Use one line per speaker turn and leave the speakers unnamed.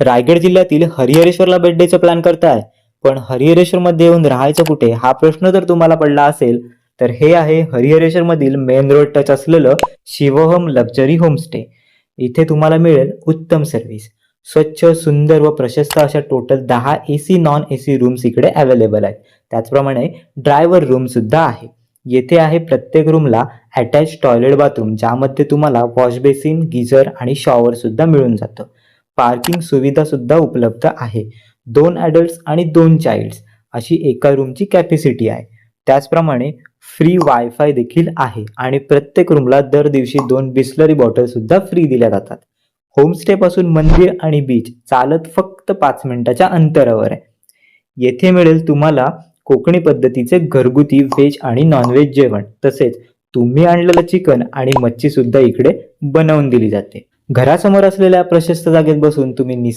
रायगड जिल्ह्यातील हरिहरेश्वरला भेट प्लॅन करताय. पण हरिहरेश्वरमध्ये येऊन राहायचं कुठे? हा प्रश्न जर तुम्हाला पडला असेल तर हे आहे हरिहरेश्वरमधील मेन रोड टच असलेलं शिवहम लक्झरी होमस्टे इथे तुम्हाला मिळेल उत्तम सर्व्हिस स्वच्छ सुंदर व प्रशस्त अशा टोटल दहा A C non A C rooms इकडे अवेलेबल आहेत. त्याचप्रमाणे ड्रायव्हर रूम सुद्धा आहे. येथे आहे प्रत्येक रूमला अटॅच टॉयलेट बाथरूम ज्यामध्ये तुम्हाला वॉश बेसिन गिझर आणि शॉवर सुद्धा मिळून जातं. पार्किंग सुविधा सुद्धा उपलब्ध आहे. दोन ॲडल्ट्स आणि दोन चाइल्ड्स अशी एका रूमची कॅपॅसिटी आहे. त्याचप्रमाणे फ्री वायफाय देखील आहे आणि प्रत्येक रूमला दर दिवशी दोन बिस्लरी बॉटल सुद्धा फ्री दिल्या जातात. होमस्टेपासून मंदिर आणि बीच चालत फक्त पाच मिनिटाच्या अंतरावर आहे. येथे मिळेल तुम्हाला कोकणी पद्धतीचे घरगुती व्हेज आणि नॉनव्हेज जेवण. तसेच तुम्ही आणलेलं चिकन आणि मच्छी सुद्धा इकडे बनवून दिली जाते. घरासमोर असलेल्या प्रशस्त जागेत बसून तुम्ही निसर्ग